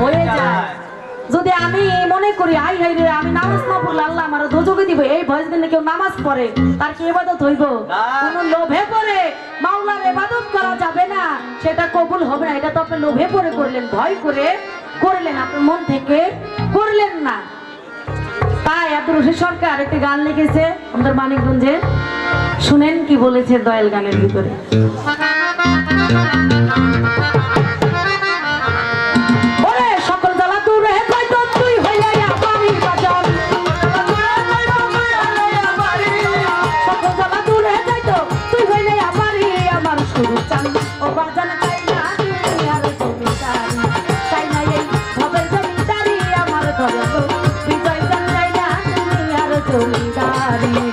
হয়ে যায়। যদি আমি মনে করি আই হাই রে আমি নামাজ না পড়লে আল্লাহ আমার দোজকে দিব। এই ভয়েস দিনে কেউ নামাজ পড়ে তার কি ইবাদত হইব? কোন লোভে পড়ে। মাওলার ইবাদত করা যাবে না। সেটা কবুল হবে না। এটা তো আপনি লোভে পড়ে করলেন ভয় করে করলেন। আপনার মন থেকে করলেন না। তাই আব্দুর রশিদ সরকার একটি গান লিখেছে আমাদের মানিকগঞ্জে। শুনেন কি বলেছে দয়াল গানের ভিতরে। দুনিয়ার জমিদারি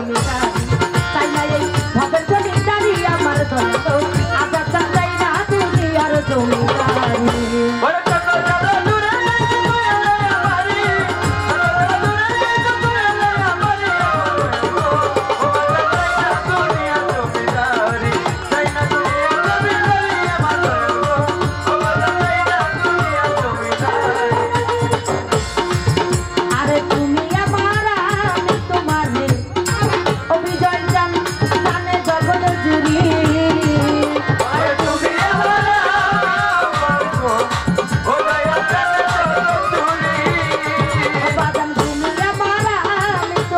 জমিদারি তাই না এই ভবের জমিদারি আমার ধন্য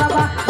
বাবা।